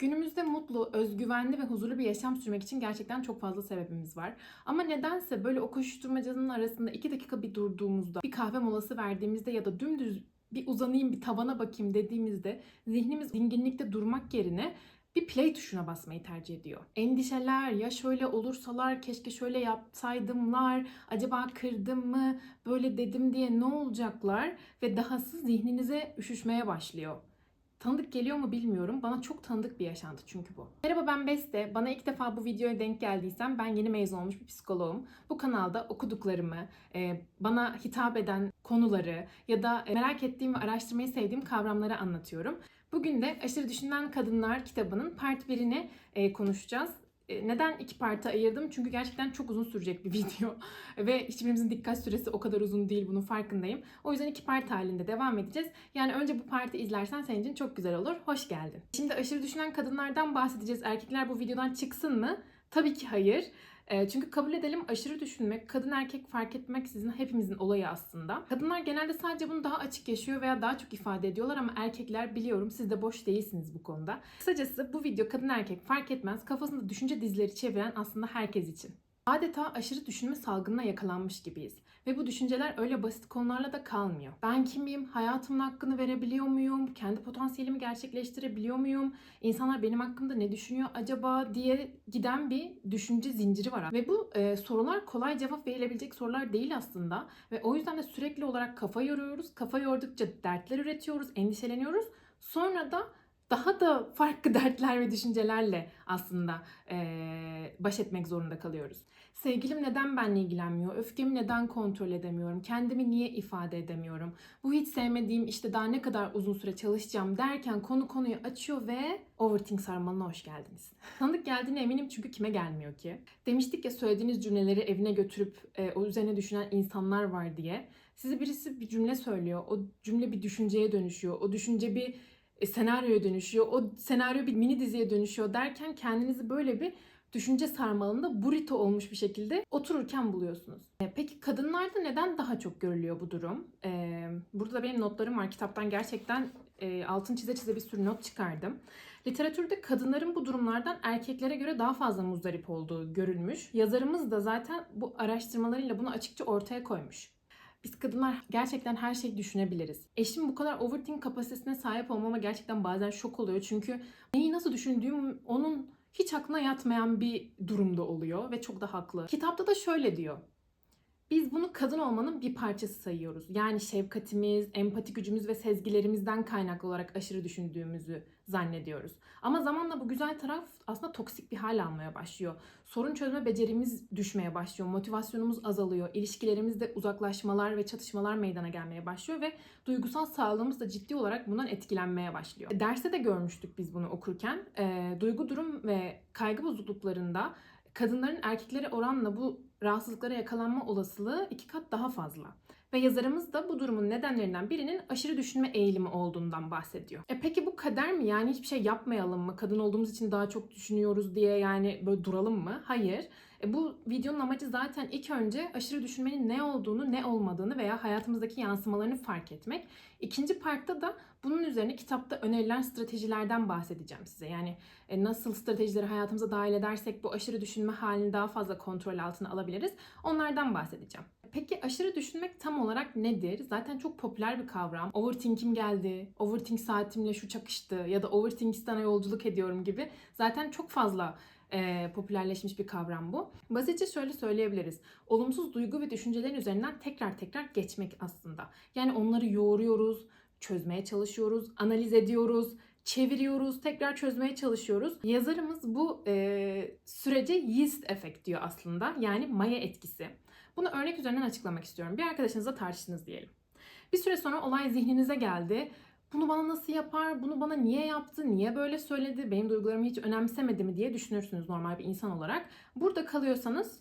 Günümüzde mutlu, özgüvenli ve huzurlu bir yaşam sürmek için gerçekten çok fazla sebebimiz var. Ama nedense böyle o koşuşturmacanın arasında iki dakika bir durduğumuzda, bir kahve molası verdiğimizde ya da dümdüz bir uzanayım, bir tavana bakayım dediğimizde zihnimiz dinginlikte durmak yerine bir play tuşuna basmayı tercih ediyor. Endişeler, ya şöyle olursalar, keşke şöyle yapsaydımlar, acaba kırdım mı, böyle dedim diye ne olacaklar ve dahası zihninize üşüşmeye başlıyor. Tanıdık geliyor mu bilmiyorum. Bana çok tanıdık bir yaşantı çünkü bu. Merhaba ben Beste. Bana ilk defa bu videoya denk geldiysen ben yeni mezun olmuş bir psikoloğum. Bu kanalda okuduklarımı, e, bana hitap eden konuları ya da e, merak ettiğim ve araştırmayı sevdiğim kavramları anlatıyorum. Bugün de Aşırı Düşünen Kadınlar kitabının part 1'ini e, konuşacağız. E, Neden iki parta ayırdım? Çünkü gerçekten çok uzun sürecek bir video. Ve hiçbirimizin dikkat süresi o kadar uzun değil bunun farkındayım. O yüzden iki part halinde devam edeceğiz. Yani önce bu parti izlersen senin için çok güzel olur. Hoş geldin. Şimdi aşırı düşünen kadınlardan bahsedeceğiz. Erkekler bu videodan çıksın mı? Tabii ki hayır. Çünkü kabul edelim aşırı düşünmek, kadın erkek fark etmek sizin hepimizin olayı aslında. Kadınlar genelde sadece bunu daha açık yaşıyor veya daha çok ifade ediyorlar ama erkekler biliyorum siz de boş değilsiniz bu konuda. Kısacası bu video kadın erkek fark etmez kafasında düşünce dizileri çeviren aslında herkes için. Adeta aşırı düşünme salgınına yakalanmış gibiyiz. Ve bu düşünceler öyle basit konularla da kalmıyor. Ben kimim? Hayatımın hakkını verebiliyor muyum? Kendi potansiyelimi gerçekleştirebiliyor muyum? İnsanlar benim hakkımda ne düşünüyor acaba diye giden bir düşünce zinciri var. Ve bu e, sorular kolay cevap verilebilecek sorular değil aslında. Ve o yüzden de sürekli olarak kafa yoruyoruz. Kafa yordukça dertler üretiyoruz, endişeleniyoruz. Sonra da daha da farklı dertler ve düşüncelerle aslında eee, baş etmek zorunda kalıyoruz. Sevgilim neden benimle ilgilenmiyor? Öfkemi neden kontrol edemiyorum? Kendimi niye ifade edemiyorum? Bu hiç sevmediğim işte daha ne kadar uzun süre çalışacağım derken konu konuyu açıyor ve overthink sarmalına hoş geldiniz. Tanıdık geldiğine eminim çünkü kime gelmiyor ki? Demiştik ya söylediğiniz cümleleri evine götürüp e, o üzerine düşünen insanlar var diye. Size birisi bir cümle söylüyor. O cümle bir düşünceye dönüşüyor. O düşünce bir e, senaryoya dönüşüyor. O senaryo bir mini diziye dönüşüyor derken kendinizi böyle bir düşünce sarmalında burrito olmuş bir şekilde otururken buluyorsunuz. E, Peki kadınlarda neden daha çok görülüyor bu durum? E, burada da benim notlarım var. Kitaptan gerçekten altın çize çize bir sürü not çıkardım. Literatürde kadınların bu durumlardan erkeklere göre daha fazla muzdarip olduğu görülmüş. Yazarımız da zaten bu araştırmalarıyla bunu açıkça ortaya koymuş. Biz kadınlar gerçekten her şeyi düşünebiliriz. Eşim bu kadar overthink kapasitesine sahip olmama gerçekten bazen şok oluyor. Çünkü neyi nasıl düşündüğüm onun hiç aklına yatmayan bir durumda oluyor ve çok da haklı. Kitapta da şöyle diyor. Biz bunu kadın olmanın bir parçası sayıyoruz. Yani şefkatimiz, empati gücümüz ve sezgilerimizden kaynaklı olarak aşırı düşündüğümüzü zannediyoruz. Ama zamanla bu güzel taraf aslında toksik bir hal almaya başlıyor. Sorun çözme becerimiz düşmeye başlıyor. Motivasyonumuz azalıyor. İlişkilerimizde uzaklaşmalar ve çatışmalar meydana gelmeye başlıyor ve duygusal sağlığımız da ciddi olarak bundan etkilenmeye başlıyor. Derste de görmüştük biz bunu okurken. Ee, duygu durum ve kaygı bozukluklarında kadınların erkeklere oranla bu rahatsızlıklara yakalanma olasılığı iki kat daha fazla. Ve yazarımız da bu durumun nedenlerinden birinin aşırı düşünme eğilimi olduğundan bahsediyor. E peki bu kader mi? Yani hiçbir şey yapmayalım mı? Kadın olduğumuz için daha çok düşünüyoruz diye yani böyle duralım mı? Hayır. E bu videonun amacı zaten ilk önce aşırı düşünmenin ne olduğunu, ne olmadığını veya hayatımızdaki yansımalarını fark etmek. İkinci partta da bunun üzerine kitapta önerilen stratejilerden bahsedeceğim size. Yani e, nasıl stratejileri hayatımıza dahil edersek bu aşırı düşünme halini daha fazla kontrol altına alabiliriz. Onlardan bahsedeceğim. Peki aşırı düşünmek tam olarak nedir? Zaten çok popüler bir kavram. Overthink'im geldi, overthink saatimle şu çakıştı ya da overthinkistana yolculuk ediyorum gibi. Zaten çok fazla e, popülerleşmiş bir kavram bu. Basitçe şöyle söyleyebiliriz. Olumsuz duygu ve düşüncelerin üzerinden tekrar tekrar geçmek aslında. Yani onları yoğuruyoruz, çözmeye çalışıyoruz, analiz ediyoruz, çeviriyoruz, tekrar çözmeye çalışıyoruz. Yazarımız bu e, sürece yeast efekt diyor aslında. Yani maya etkisi. Bunu örnek üzerinden açıklamak istiyorum. Bir arkadaşınızla tartıştınız diyelim. Bir süre sonra olay zihninize geldi. Bunu bana nasıl yapar? Bunu bana niye yaptı? Niye böyle söyledi? Benim duygularımı hiç önemsemedi mi diye düşünürsünüz normal bir insan olarak. Burada kalıyorsanız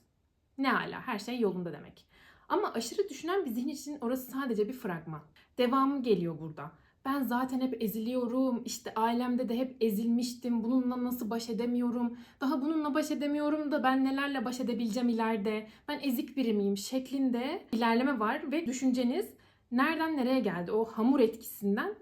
ne ala her şey yolunda demek. Ama aşırı düşünen bir zihin için orası sadece bir fragman. Devamı geliyor burada. Ben zaten hep eziliyorum. İşte ailemde de hep ezilmiştim. Bununla nasıl baş edemiyorum? Daha bununla baş edemiyorum da ben nelerle baş edebileceğim ileride? Ben ezik biri miyim? Şeklinde ilerleme var ve düşünceniz nereden nereye geldi? O hamur etkisinden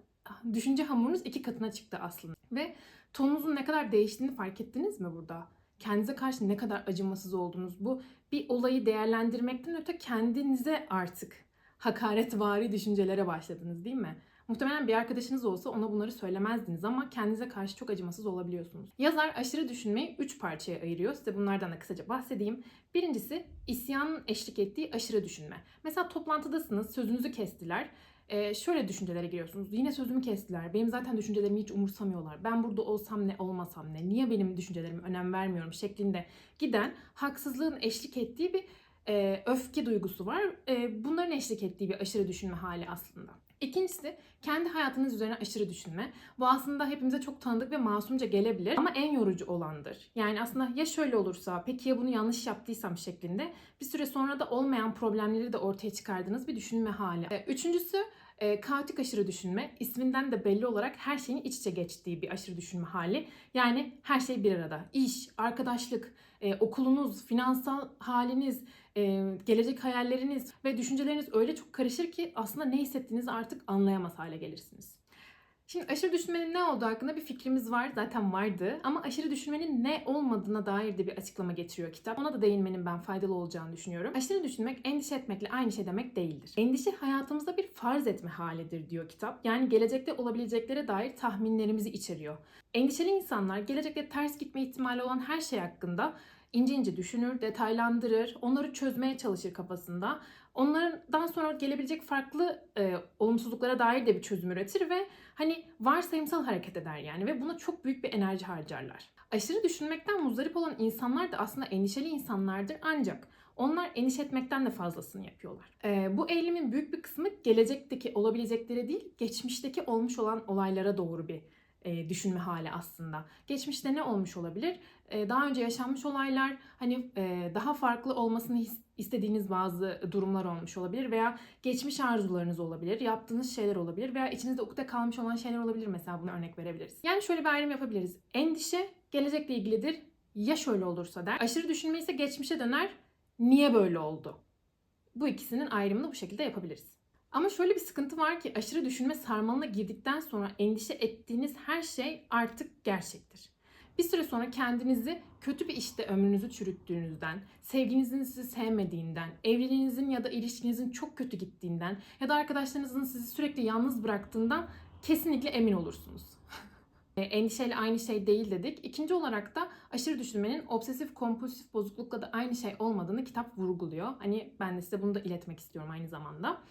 düşünce hamurunuz iki katına çıktı aslında. Ve Tonunuzun ne kadar değiştiğini fark ettiniz mi burada? Kendinize karşı ne kadar acımasız oldunuz? Bu bir olayı değerlendirmekten öte kendinize artık hakaretvari düşüncelere başladınız değil mi? Muhtemelen bir arkadaşınız olsa ona bunları söylemezdiniz ama kendinize karşı çok acımasız olabiliyorsunuz. Yazar aşırı düşünmeyi 3 parçaya ayırıyor. Size bunlardan da kısaca bahsedeyim. Birincisi isyanın eşlik ettiği aşırı düşünme. Mesela toplantıdasınız, sözünüzü kestiler. Ee, şöyle düşüncelere giriyorsunuz. Yine sözümü kestiler. Benim zaten düşüncelerimi hiç umursamıyorlar. Ben burada olsam ne olmasam ne. Niye benim düşüncelerime önem vermiyorum şeklinde giden haksızlığın eşlik ettiği bir e, öfke duygusu var. E, bunların eşlik ettiği bir aşırı düşünme hali aslında. İkincisi kendi hayatınız üzerine aşırı düşünme. Bu aslında hepimize çok tanıdık ve masumca gelebilir ama en yorucu olandır. Yani aslında ya şöyle olursa, peki ya bunu yanlış yaptıysam şeklinde bir süre sonra da olmayan problemleri de ortaya çıkardığınız bir düşünme hali. E, Üçüncüsü e, kaotik aşırı düşünme. İsminden de belli olarak her şeyin iç içe geçtiği bir aşırı düşünme hali. Yani her şey bir arada. İş, arkadaşlık, e, okulunuz, finansal haliniz, e, gelecek hayalleriniz ve düşünceleriniz öyle çok karışır ki aslında ne hissettiğinizi artık anlayamaz hale gelirsiniz. Şimdi aşırı düşünmenin ne olduğu hakkında bir fikrimiz var. Zaten vardı. Ama aşırı düşünmenin ne olmadığına dair de bir açıklama getiriyor kitap. Ona da değinmenin ben faydalı olacağını düşünüyorum. Aşırı düşünmek endişe etmekle aynı şey demek değildir. Endişe hayatımızda bir farz etme halidir diyor kitap. Yani gelecekte olabileceklere dair tahminlerimizi içeriyor. Endişeli insanlar gelecekte ters gitme ihtimali olan her şey hakkında ince ince düşünür, detaylandırır, onları çözmeye çalışır kafasında. Onlardan sonra gelebilecek farklı e, olumsuzluklara dair de bir çözüm üretir ve hani varsayımsal hareket eder yani ve buna çok büyük bir enerji harcarlar. Aşırı düşünmekten muzdarip olan insanlar da aslında endişeli insanlardır ancak onlar endişe etmekten de fazlasını yapıyorlar. E, bu eğilimin büyük bir kısmı gelecekteki olabileceklere değil, geçmişteki olmuş olan olaylara doğru bir e, düşünme hali aslında. Geçmişte ne olmuş olabilir? E, daha önce yaşanmış olaylar, hani e, daha farklı olmasını his, istediğiniz bazı durumlar olmuş olabilir veya geçmiş arzularınız olabilir, yaptığınız şeyler olabilir veya içinizde ukde kalmış olan şeyler olabilir mesela bunu örnek verebiliriz. Yani şöyle bir ayrım yapabiliriz. Endişe gelecekle ilgilidir. Ya şöyle olursa der. Aşırı düşünme ise geçmişe döner. Niye böyle oldu? Bu ikisinin ayrımını bu şekilde yapabiliriz. Ama şöyle bir sıkıntı var ki aşırı düşünme sarmalına girdikten sonra endişe ettiğiniz her şey artık gerçektir. Bir süre sonra kendinizi kötü bir işte ömrünüzü çürüttüğünüzden, sevginizin sizi sevmediğinden, evliliğinizin ya da ilişkinizin çok kötü gittiğinden ya da arkadaşlarınızın sizi sürekli yalnız bıraktığından kesinlikle emin olursunuz. E, Endişeyle aynı şey değil dedik. İkinci olarak da aşırı düşünmenin obsesif kompulsif bozuklukla da aynı şey olmadığını kitap vurguluyor. Hani ben de size bunu da iletmek istiyorum aynı zamanda.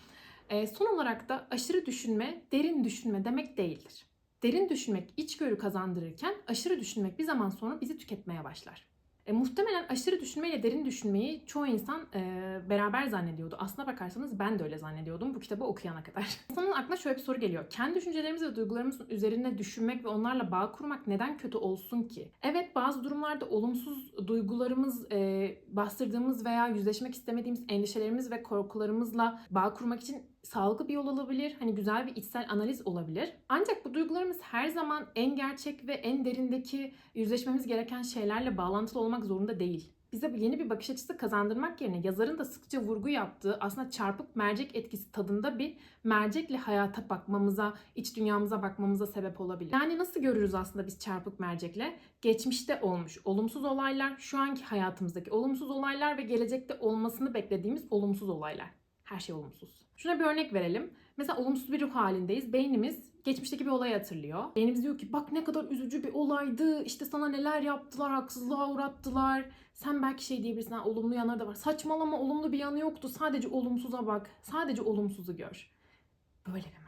E, son olarak da aşırı düşünme, derin düşünme demek değildir. Derin düşünmek içgörü kazandırırken aşırı düşünmek bir zaman sonra bizi tüketmeye başlar. E, muhtemelen aşırı düşünmeyle derin düşünmeyi çoğu insan e, beraber zannediyordu. Aslına bakarsanız ben de öyle zannediyordum bu kitabı okuyana kadar. İnsanın aklına şöyle bir soru geliyor. Kendi düşüncelerimiz ve duygularımızın üzerine düşünmek ve onlarla bağ kurmak neden kötü olsun ki? Evet bazı durumlarda olumsuz duygularımız, e, bastırdığımız veya yüzleşmek istemediğimiz endişelerimiz ve korkularımızla bağ kurmak için sağlıklı bir yol olabilir. Hani güzel bir içsel analiz olabilir. Ancak bu duygularımız her zaman en gerçek ve en derindeki yüzleşmemiz gereken şeylerle bağlantılı olmak zorunda değil. Bize yeni bir bakış açısı kazandırmak yerine yazarın da sıkça vurgu yaptığı aslında çarpık mercek etkisi tadında bir mercekle hayata bakmamıza, iç dünyamıza bakmamıza sebep olabilir. Yani nasıl görürüz aslında biz çarpık mercekle? Geçmişte olmuş olumsuz olaylar, şu anki hayatımızdaki olumsuz olaylar ve gelecekte olmasını beklediğimiz olumsuz olaylar. Her şey olumsuz. Şuna bir örnek verelim. Mesela olumsuz bir ruh halindeyiz. Beynimiz geçmişteki bir olayı hatırlıyor. Beynimiz diyor ki bak ne kadar üzücü bir olaydı. İşte sana neler yaptılar, haksızlığa uğrattılar. Sen belki şey diyebilirsin, ha, olumlu yanları da var. Saçmalama olumlu bir yanı yoktu. Sadece olumsuza bak. Sadece olumsuzu gör. Böyle bir.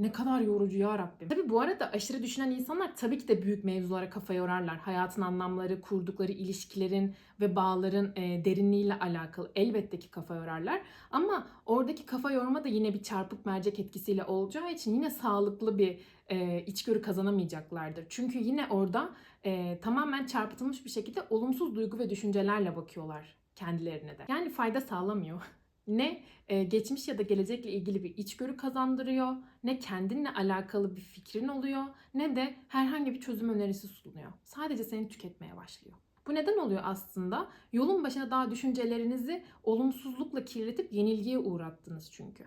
Ne kadar yorucu ya Rabbim. Tabi bu arada aşırı düşünen insanlar tabii ki de büyük mevzulara kafa yorarlar. Hayatın anlamları, kurdukları ilişkilerin ve bağların e, derinliğiyle alakalı elbette ki kafa yorarlar. Ama oradaki kafa yorma da yine bir çarpık mercek etkisiyle olacağı için yine sağlıklı bir e, içgörü kazanamayacaklardır. Çünkü yine orada e, tamamen çarpıtılmış bir şekilde olumsuz duygu ve düşüncelerle bakıyorlar kendilerine de. Yani fayda sağlamıyor. Ne e, geçmiş ya da gelecekle ilgili bir içgörü kazandırıyor, ne kendinle alakalı bir fikrin oluyor, ne de herhangi bir çözüm önerisi sunuyor. Sadece seni tüketmeye başlıyor. Bu neden oluyor aslında? Yolun başına daha düşüncelerinizi olumsuzlukla kirletip yenilgiye uğrattınız çünkü.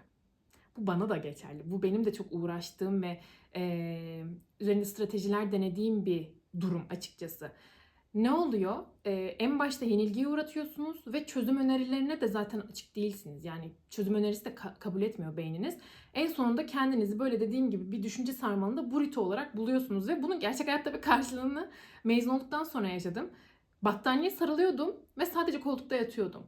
Bu bana da geçerli. Bu benim de çok uğraştığım ve e, üzerinde stratejiler denediğim bir durum açıkçası. Ne oluyor? Ee, en başta yenilgiye uğratıyorsunuz ve çözüm önerilerine de zaten açık değilsiniz. Yani çözüm önerisi de ka- kabul etmiyor beyniniz. En sonunda kendinizi böyle dediğim gibi bir düşünce sarmalında burrito olarak buluyorsunuz ve bunun gerçek hayatta bir karşılığını mezun olduktan sonra yaşadım. Battaniye sarılıyordum ve sadece koltukta yatıyordum.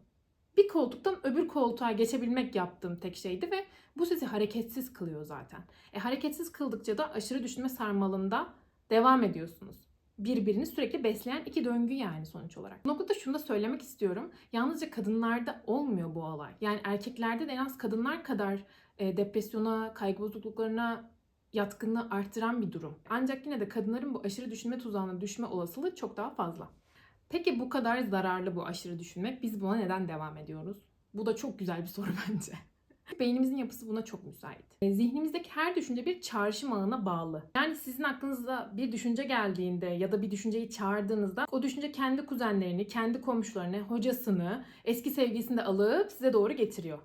Bir koltuktan öbür koltuğa geçebilmek yaptığım tek şeydi ve bu sizi hareketsiz kılıyor zaten. E, hareketsiz kıldıkça da aşırı düşünme sarmalında devam ediyorsunuz. Birbirini sürekli besleyen iki döngü yani sonuç olarak. Bu noktada şunu da söylemek istiyorum. Yalnızca kadınlarda olmuyor bu olay. Yani erkeklerde de en az kadınlar kadar e, depresyona, kaygı bozukluklarına yatkınlığı arttıran bir durum. Ancak yine de kadınların bu aşırı düşünme tuzağına düşme olasılığı çok daha fazla. Peki bu kadar zararlı bu aşırı düşünmek. Biz buna neden devam ediyoruz? Bu da çok güzel bir soru bence. Beynimizin yapısı buna çok müsait. E, Zihnimizdeki her düşünce bir çağrışım ağına bağlı. Yani sizin aklınıza bir düşünce geldiğinde ya da bir düşünceyi çağırdığınızda o düşünce kendi kuzenlerini, kendi komşularını, hocasını, eski sevgilisini de alıp size doğru getiriyor.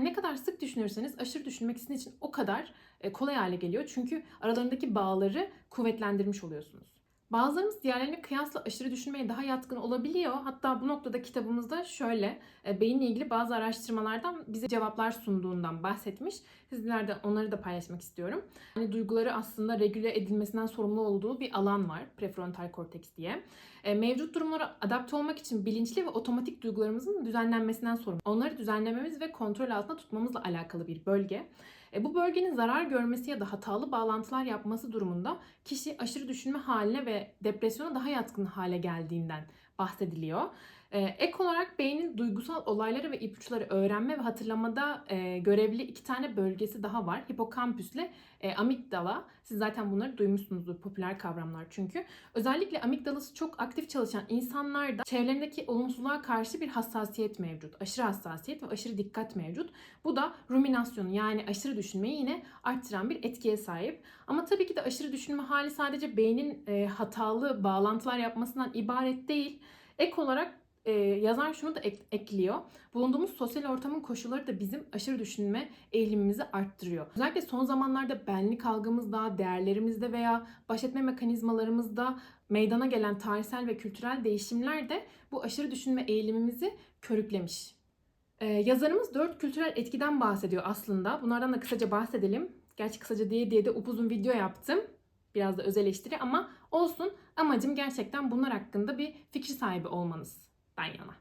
Ne kadar sık düşünürseniz aşırı düşünmek sizin için o kadar e, kolay hale geliyor. Çünkü aralarındaki bağları kuvvetlendirmiş oluyorsunuz. Bazılarımız diğerlerine kıyasla aşırı düşünmeye daha yatkın olabiliyor. Hatta bu noktada kitabımızda şöyle e, beyinle ilgili bazı araştırmalardan bize cevaplar sunduğundan bahsetmiş. Sizlerle onları da paylaşmak istiyorum. Yani duyguları aslında regüle edilmesinden sorumlu olduğu bir alan var. Prefrontal korteks diye. E, mevcut durumlara adapte olmak için bilinçli ve otomatik duygularımızın düzenlenmesinden sorumlu. Onları düzenlememiz ve kontrol altında tutmamızla alakalı bir bölge. E, bu bölgenin zarar görmesi ya da hatalı bağlantılar yapması durumunda kişi aşırı düşünme haline ve depresyona daha yatkın hale geldiğinden bahsediliyor. E, ek olarak beynin duygusal olayları ve ipuçları öğrenme ve hatırlamada e, görevli iki tane bölgesi daha var. Hipokampüsle e, amigdala. Siz zaten bunları duymuşsunuzdur popüler kavramlar çünkü. Özellikle amigdalası çok aktif çalışan insanlarda çevrelerindeki olumsuzluğa karşı bir hassasiyet mevcut. Aşırı hassasiyet ve aşırı dikkat mevcut. Bu da ruminasyonu yani aşırı düşünmeyi yine arttıran bir etkiye sahip. Ama tabii ki de aşırı düşünme hali sadece beynin e, hatalı bağlantılar yapmasından ibaret değil. Ek olarak e, yazar şunu da ek- ekliyor. Bulunduğumuz sosyal ortamın koşulları da bizim aşırı düşünme eğilimimizi arttırıyor. Özellikle son zamanlarda benlik algımızda, değerlerimizde veya baş etme mekanizmalarımızda meydana gelen tarihsel ve kültürel değişimler de bu aşırı düşünme eğilimimizi körüklemiş. Ee, yazarımız dört kültürel etkiden bahsediyor aslında. Bunlardan da kısaca bahsedelim. Gerçi kısaca diye diye de upuzun video yaptım. Biraz da öz eleştiri ama olsun. Amacım gerçekten bunlar hakkında bir fikir sahibi olmanız. Ben yana.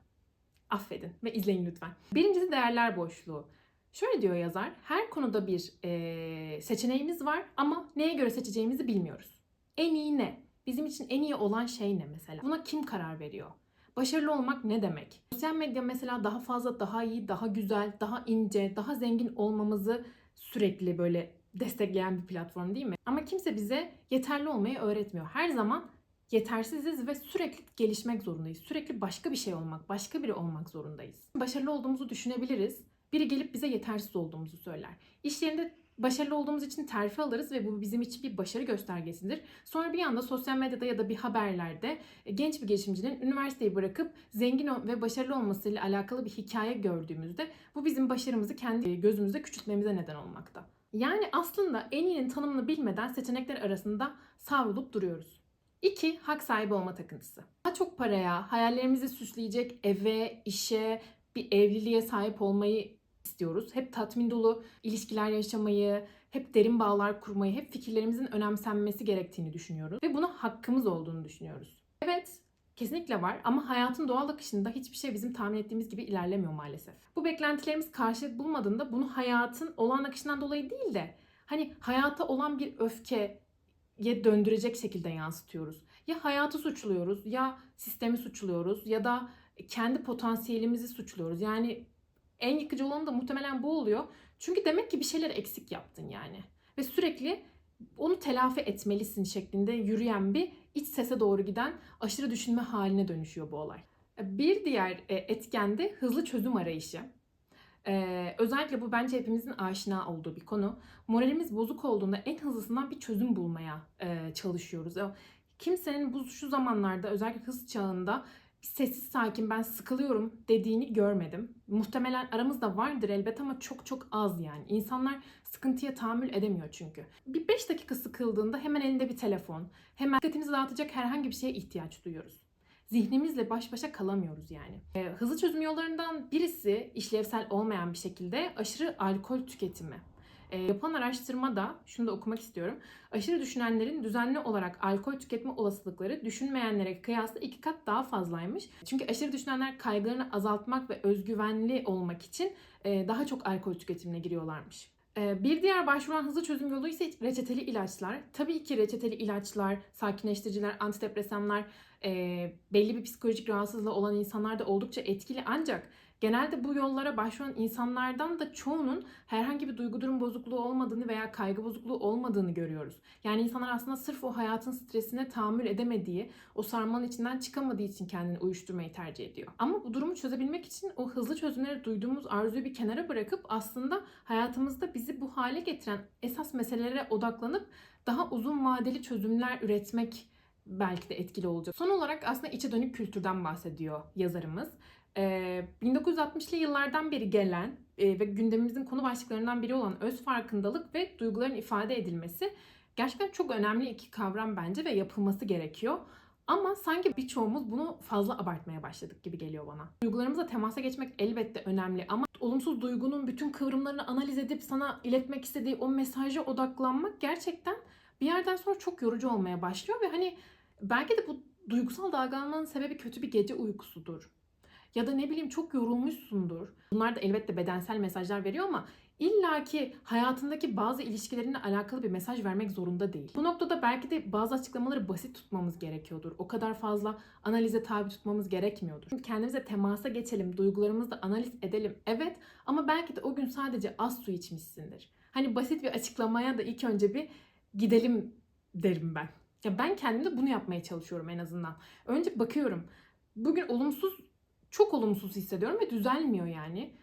Affedin ve izleyin lütfen. Birincisi değerler boşluğu. Şöyle diyor yazar, her konuda bir eee, seçeneğimiz var ama neye göre seçeceğimizi bilmiyoruz. En iyi ne? Bizim için en iyi olan şey ne mesela? Buna kim karar veriyor? Başarılı olmak ne demek? Sosyal medya mesela daha fazla, daha iyi, daha güzel, daha ince, daha zengin olmamızı sürekli böyle destekleyen bir platform değil mi? Ama kimse bize yeterli olmayı öğretmiyor. Her zaman yetersiziz ve sürekli gelişmek zorundayız. Sürekli başka bir şey olmak, başka biri olmak zorundayız. Başarılı olduğumuzu düşünebiliriz. Biri gelip bize yetersiz olduğumuzu söyler. İş yerinde başarılı olduğumuz için terfi alırız ve bu bizim için bir başarı göstergesidir. Sonra bir anda sosyal medyada ya da bir haberlerde e, genç bir girişimcinin üniversiteyi bırakıp zengin ve başarılı olmasıyla alakalı bir hikaye gördüğümüzde bu bizim başarımızı kendi gözümüzde küçültmemize neden olmakta. Yani aslında en iyinin tanımını bilmeden seçenekler arasında savrulup duruyoruz. 2. Hak sahibi olma takıntısı. Daha çok paraya, hayallerimizi süsleyecek eve, işe, bir evliliğe sahip olmayı istiyoruz. Hep tatmin dolu ilişkiler yaşamayı, hep derin bağlar kurmayı, hep fikirlerimizin önemsenmesi gerektiğini düşünüyoruz. Ve buna hakkımız olduğunu düşünüyoruz. Evet, kesinlikle var ama hayatın doğal akışında hiçbir şey bizim tahmin ettiğimiz gibi ilerlemiyor maalesef. Bu beklentilerimiz karşılık bulmadığında bunu hayatın olağan akışından dolayı değil de hani hayata olan bir öfke, ye döndürecek şekilde yansıtıyoruz. Ya hayatı suçluyoruz, ya sistemi suçluyoruz ya da kendi potansiyelimizi suçluyoruz. Yani en yıkıcı olanı da muhtemelen bu oluyor. Çünkü demek ki bir şeyler eksik yaptın yani. Ve sürekli onu telafi etmelisin şeklinde yürüyen bir iç sese doğru giden aşırı düşünme haline dönüşüyor bu olay. Bir diğer e, etken de hızlı çözüm arayışı. Ee, özellikle bu bence hepimizin aşina olduğu bir konu. Moralimiz bozuk olduğunda en hızlısından bir çözüm bulmaya e, çalışıyoruz. Kimsenin bu şu zamanlarda özellikle hız çağında sessiz sakin ben sıkılıyorum dediğini görmedim. Muhtemelen aramızda vardır elbet ama çok çok az yani. İnsanlar Sıkıntıya tahammül edemiyor çünkü. Bir 5 dakika sıkıldığında hemen elinde bir telefon, hemen dikkatimizi dağıtacak herhangi bir şeye ihtiyaç duyuyoruz. Zihnimizle baş başa kalamıyoruz yani. Ee, hızlı çözüm yollarından birisi işlevsel olmayan bir şekilde aşırı alkol tüketimi. Ee, yapılan araştırmada şunu da okumak istiyorum. Aşırı düşünenlerin düzenli olarak alkol tüketme olasılıkları düşünmeyenlere kıyasla iki kat daha fazlaymış. Çünkü aşırı düşünenler kaygılarını azaltmak ve özgüvenli olmak için e, daha çok alkol tüketimine giriyorlarmış. E, Bir diğer başvuran hızlı çözüm yolu ise reçeteli ilaçlar. Tabii ki reçeteli ilaçlar, sakinleştiriciler, antidepresanlar e, belli bir psikolojik rahatsızlığı olan insanlarda oldukça etkili ancak genelde bu yollara başvuran insanlardan da çoğunun herhangi bir duygu durum bozukluğu olmadığını veya kaygı bozukluğu olmadığını görüyoruz. Yani insanlar aslında sırf o hayatın stresine tahammül edemediği, o sarmanın içinden çıkamadığı için kendini uyuşturmayı tercih ediyor. Ama bu durumu çözebilmek için o hızlı çözümleri duyduğumuz arzuyu bir kenara bırakıp aslında hayatımızda bizi bu hale getiren esas meselelere odaklanıp daha uzun vadeli çözümler üretmek belki de etkili olacak. Son olarak aslında içe dönük kültürden bahsediyor yazarımız. Ee, 1960'lı yıllardan beri gelen ve gündemimizin konu başlıklarından biri olan öz farkındalık ve duyguların ifade edilmesi gerçekten çok önemli iki kavram bence ve yapılması gerekiyor. Ama sanki birçoğumuz bunu fazla abartmaya başladık gibi geliyor bana. Duygularımızla temasa geçmek elbette önemli ama olumsuz duygunun bütün kıvrımlarını analiz edip sana iletmek istediği o mesaja odaklanmak gerçekten bir yerden sonra çok yorucu olmaya başlıyor ve hani belki de bu duygusal dalgalanmanın sebebi kötü bir gece uykusudur. Ya da ne bileyim çok yorulmuşsundur. Bunlar da elbette bedensel mesajlar veriyor ama illaki hayatındaki bazı ilişkilerinle alakalı bir mesaj vermek zorunda değil. Bu noktada belki de bazı açıklamaları basit tutmamız gerekiyordur. O kadar fazla analize tabi tutmamız gerekmiyordur. Çünkü kendimize temasa geçelim, duygularımızı da analiz edelim. Evet ama belki de o gün sadece az su içmişsindir. Hani basit bir açıklamaya da ilk önce bir gidelim derim ben. Ya ben kendimde bunu yapmaya çalışıyorum en azından. Önce bakıyorum. Bugün olumsuz, çok olumsuz hissediyorum ve düzelmiyor yani.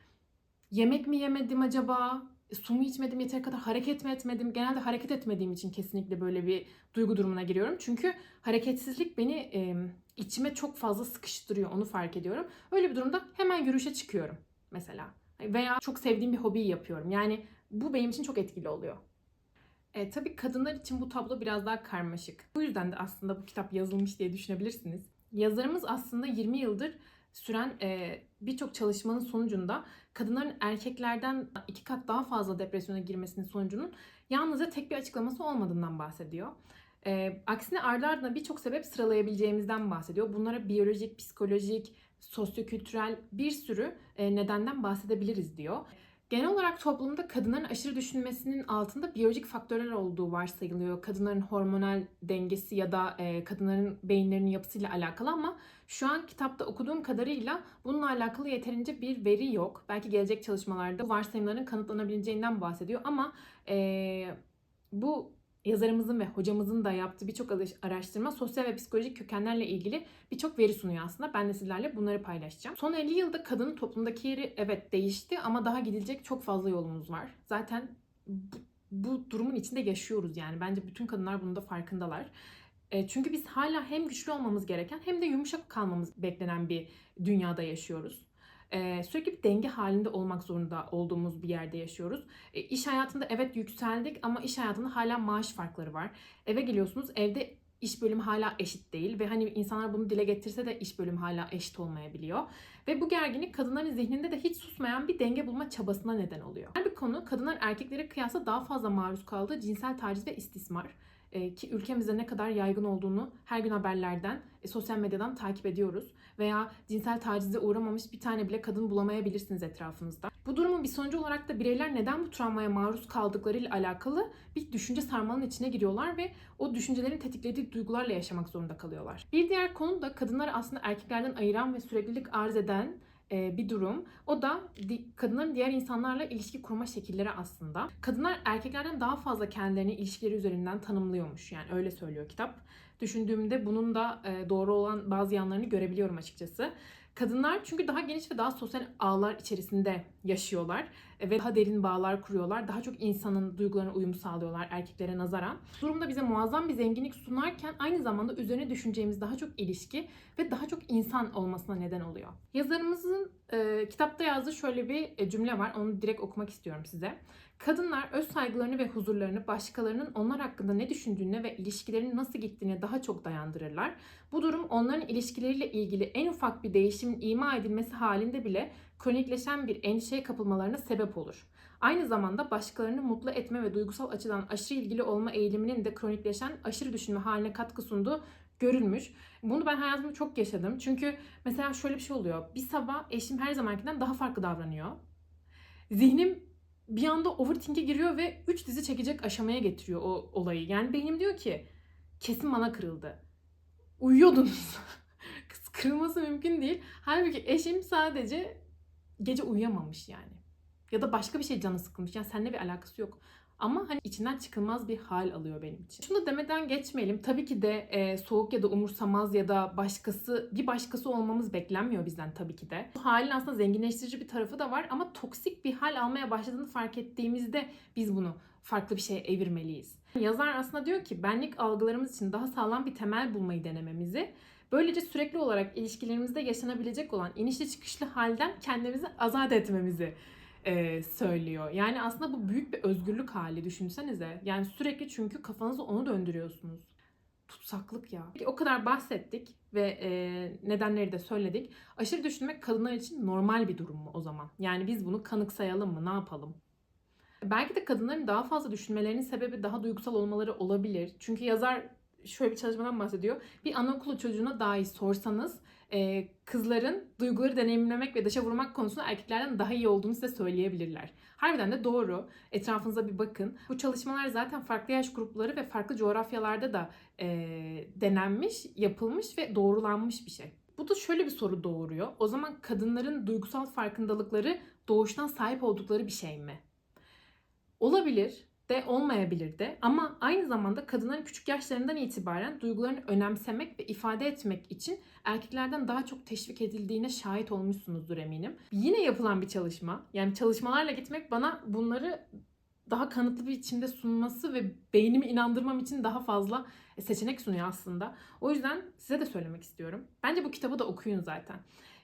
Yemek mi yemedim acaba? E, Su mu içmedim yeteri kadar? Hareket mi etmedim? Genelde hareket etmediğim için kesinlikle böyle bir duygu durumuna giriyorum. Çünkü hareketsizlik beni e, içime çok fazla sıkıştırıyor. Onu fark ediyorum. Öyle bir durumda hemen yürüyüşe çıkıyorum mesela. Veya çok sevdiğim bir hobiyi yapıyorum. Yani bu benim için çok etkili oluyor. E, tabii kadınlar için bu tablo biraz daha karmaşık. Bu yüzden de aslında bu kitap yazılmış diye düşünebilirsiniz. Yazarımız aslında 20 yıldır süren e, birçok çalışmanın sonucunda kadınların erkeklerden iki kat daha fazla depresyona girmesinin sonucunun yalnızca tek bir açıklaması olmadığından bahsediyor. E, aksine ardı ardına birçok sebep sıralayabileceğimizden bahsediyor. Bunlara biyolojik, psikolojik, sosyokültürel bir sürü e, nedenden bahsedebiliriz diyor. Genel olarak toplumda kadınların aşırı düşünmesinin altında biyolojik faktörler olduğu varsayılıyor. Kadınların hormonal dengesi ya da e, kadınların beyinlerinin yapısıyla alakalı ama şu an kitapta okuduğum kadarıyla bununla alakalı yeterince bir veri yok. Belki gelecek çalışmalarda varsayımların kanıtlanabileceğinden bahsediyor ama e, bu yazarımızın ve hocamızın da yaptığı birçok araştırma sosyal ve psikolojik kökenlerle ilgili birçok veri sunuyor aslında. Ben de sizlerle bunları paylaşacağım. Son 50 yılda kadının toplumdaki yeri evet değişti ama daha gidilecek çok fazla yolumuz var. Zaten bu, bu durumun içinde yaşıyoruz yani. Bence bütün kadınlar bunun da farkındalar. E, çünkü biz hala hem güçlü olmamız gereken hem de yumuşak kalmamız beklenen bir dünyada yaşıyoruz. Ee, sürekli bir denge halinde olmak zorunda olduğumuz bir yerde yaşıyoruz. E, iş hayatında evet yükseldik ama iş hayatında hala maaş farkları var. Eve geliyorsunuz evde iş bölümü hala eşit değil ve hani insanlar bunu dile getirse de iş bölümü hala eşit olmayabiliyor. Ve bu gerginlik kadınların zihninde de hiç susmayan bir denge bulma çabasına neden oluyor. Her bir konu kadınlar erkeklere kıyasla daha fazla maruz kaldığı cinsel taciz ve istismar. Ee, ki ülkemizde ne kadar yaygın olduğunu her gün haberlerden, e, sosyal medyadan takip ediyoruz. Veya cinsel tacize uğramamış bir tane bile kadın bulamayabilirsiniz etrafınızda. Bu durumun bir sonucu olarak da bireyler neden bu travmaya maruz kaldıklarıyla alakalı bir düşünce sarmalının içine giriyorlar ve o düşüncelerin tetiklediği duygularla yaşamak zorunda kalıyorlar. Bir diğer konu da kadınları aslında erkeklerden ayıran ve süreklilik arz eden e, bir durum. O da kadınların diğer insanlarla ilişki kurma şekilleri aslında. Kadınlar erkeklerden daha fazla kendilerini ilişkileri üzerinden tanımlıyormuş. Yani öyle söylüyor kitap. Düşündüğümde bunun da e, doğru olan bazı yanlarını görebiliyorum açıkçası. Kadınlar çünkü daha geniş ve daha sosyal ağlar içerisinde yaşıyorlar e, ve daha derin bağlar kuruyorlar. Daha çok insanın duygularına uyum sağlıyorlar erkeklere nazaran. Durumda bize muazzam bir zenginlik sunarken aynı zamanda üzerine düşüneceğimiz daha çok ilişki ve daha çok insan olmasına neden oluyor. Yazarımızın e, kitapta yazdığı şöyle bir e, cümle var. Onu direkt okumak istiyorum size. Kadınlar öz saygılarını ve huzurlarını başkalarının onlar hakkında ne düşündüğüne ve ilişkilerinin nasıl gittiğine daha çok dayandırırlar. Bu durum onların ilişkileriyle ilgili en ufak bir değişimin ima edilmesi halinde bile kronikleşen bir endişeye kapılmalarına sebep olur. Aynı zamanda başkalarını mutlu etme ve duygusal açıdan aşırı ilgili olma eğiliminin de kronikleşen aşırı düşünme haline katkı sunduğu görülmüş. Bunu ben hayatımda çok yaşadım. Çünkü mesela şöyle bir şey oluyor. Bir sabah eşim her zamankinden daha farklı davranıyor. Zihnim bir anda overthink'e giriyor ve 3 dizi çekecek aşamaya getiriyor o olayı. Yani beynim diyor ki kesin bana kırıldı. Uyuyordunuz. Kız kırılması mümkün değil. Halbuki eşim sadece gece uyuyamamış yani. Ya da başka bir şey canı sıkılmış. Yani seninle bir alakası yok. Ama hani içinden çıkılmaz bir hal alıyor benim için. Şunu demeden geçmeyelim. Tabii ki de e, soğuk ya da umursamaz ya da başkası bir başkası olmamız beklenmiyor bizden tabii ki de. Bu halin aslında zenginleştirici bir tarafı da var ama toksik bir hal almaya başladığını fark ettiğimizde biz bunu farklı bir şeye evirmeliyiz. Yazar aslında diyor ki benlik algılarımız için daha sağlam bir temel bulmayı denememizi Böylece sürekli olarak ilişkilerimizde yaşanabilecek olan inişli çıkışlı halden kendimizi azat etmemizi e, söylüyor. Yani aslında bu büyük bir özgürlük hali düşünsenize. Yani sürekli çünkü kafanızı onu döndürüyorsunuz. Tutsaklık ya. O kadar bahsettik ve e, nedenleri de söyledik. Aşırı düşünmek kadınlar için normal bir durum mu o zaman? Yani biz bunu kanıksayalım mı? Ne yapalım? Belki de kadınların daha fazla düşünmelerinin sebebi daha duygusal olmaları olabilir. Çünkü yazar şöyle bir çalışmadan bahsediyor. Bir anaokulu çocuğuna dahi sorsanız e, kızların duyguları deneyimlemek ve dışa vurmak konusunda erkeklerden daha iyi olduğunu size söyleyebilirler. Harbiden de doğru. Etrafınıza bir bakın. Bu çalışmalar zaten farklı yaş grupları ve farklı coğrafyalarda da e, denenmiş, yapılmış ve doğrulanmış bir şey. Bu da şöyle bir soru doğuruyor. O zaman kadınların duygusal farkındalıkları doğuştan sahip oldukları bir şey mi? Olabilir de olmayabilir de ama aynı zamanda kadınların küçük yaşlarından itibaren duygularını önemsemek ve ifade etmek için erkeklerden daha çok teşvik edildiğine şahit olmuşsunuzdur eminim. Yine yapılan bir çalışma. Yani çalışmalarla gitmek bana bunları daha kanıtlı bir biçimde sunması ve beynimi inandırmam için daha fazla seçenek sunuyor aslında. O yüzden size de söylemek istiyorum. Bence bu kitabı da okuyun zaten.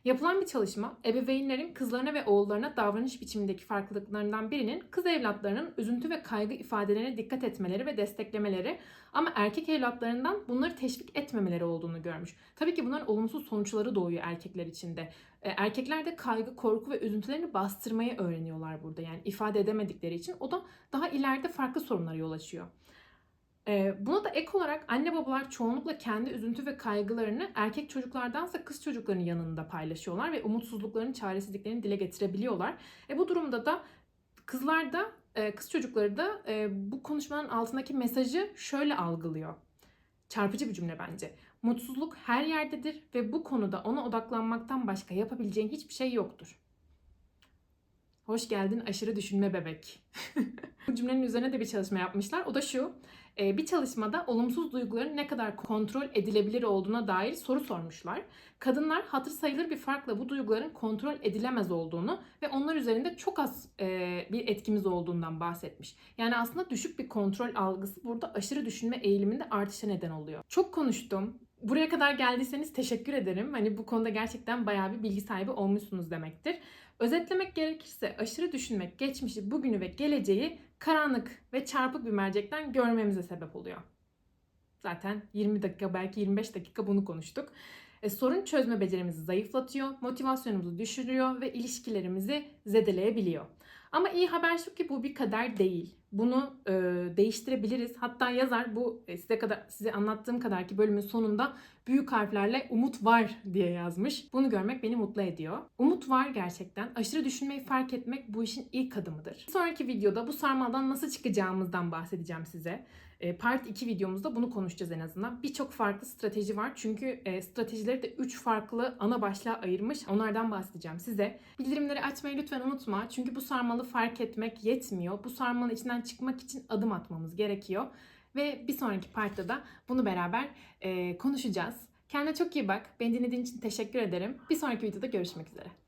Yapılan bir çalışma ebeveynlerin kızlarına ve oğullarına davranış biçimindeki farklılıklarından birinin kız evlatlarının üzüntü ve kaygı ifadelerine dikkat etmeleri ve desteklemeleri ama erkek evlatlarından bunları teşvik etmemeleri olduğunu görmüş. Tabii ki bunların olumsuz sonuçları doğuyor erkekler için de. E, erkekler de kaygı, korku ve üzüntülerini bastırmayı öğreniyorlar burada. Yani ifade edemedikleri için o da daha ileride farklı sorunlara yol açıyor. Buna da ek olarak anne babalar çoğunlukla kendi üzüntü ve kaygılarını erkek çocuklardansa kız çocuklarının yanında paylaşıyorlar ve umutsuzluklarını, çaresizliklerini dile getirebiliyorlar. E bu durumda da kızlar da e, kız çocukları da e, bu konuşmanın altındaki mesajı şöyle algılıyor. Çarpıcı bir cümle bence. Mutsuzluk her yerdedir ve bu konuda ona odaklanmaktan başka yapabileceğin hiçbir şey yoktur. Hoş geldin aşırı düşünme bebek. Bu cümlenin üzerine de bir çalışma yapmışlar. O da şu. E, bir çalışmada olumsuz duyguların ne kadar kontrol edilebilir olduğuna dair soru sormuşlar. Kadınlar hatır sayılır bir farkla bu duyguların kontrol edilemez olduğunu ve onlar üzerinde çok az e, bir etkimiz olduğundan bahsetmiş. Yani aslında düşük bir kontrol algısı burada aşırı düşünme eğiliminde artışa neden oluyor. Çok konuştum. Buraya kadar geldiyseniz teşekkür ederim. Hani bu konuda gerçekten bayağı bir bilgi sahibi olmuşsunuz demektir. Özetlemek gerekirse aşırı düşünmek geçmişi, bugünü ve geleceği karanlık ve çarpık bir mercekten görmemize sebep oluyor. Zaten 20 dakika belki 25 dakika bunu konuştuk. E, sorun çözme becerimizi zayıflatıyor, motivasyonumuzu düşürüyor ve ilişkilerimizi zedeleyebiliyor. Ama iyi haber şu ki bu bir kader değil. Bunu e, değiştirebiliriz. Hatta yazar bu e, size kadar size anlattığım kadar ki bölümün sonunda büyük harflerle umut var diye yazmış. Bunu görmek beni mutlu ediyor. Umut var gerçekten. Aşırı düşünmeyi fark etmek bu işin ilk adımıdır. Sonraki videoda bu sarmaldan nasıl çıkacağımızdan bahsedeceğim size. E, part 2 videomuzda bunu konuşacağız en azından. Birçok farklı strateji var. Çünkü e, stratejileri de 3 farklı ana başlığa ayırmış. Onlardan bahsedeceğim size. Bildirimleri açmayı lütfen unutma. Çünkü bu sarmalı fark etmek yetmiyor. Bu sarmalın içinden çıkmak için adım atmamız gerekiyor. Ve bir sonraki partta da bunu beraber e, konuşacağız. Kendine çok iyi bak. Beni dinlediğin için teşekkür ederim. Bir sonraki videoda görüşmek üzere.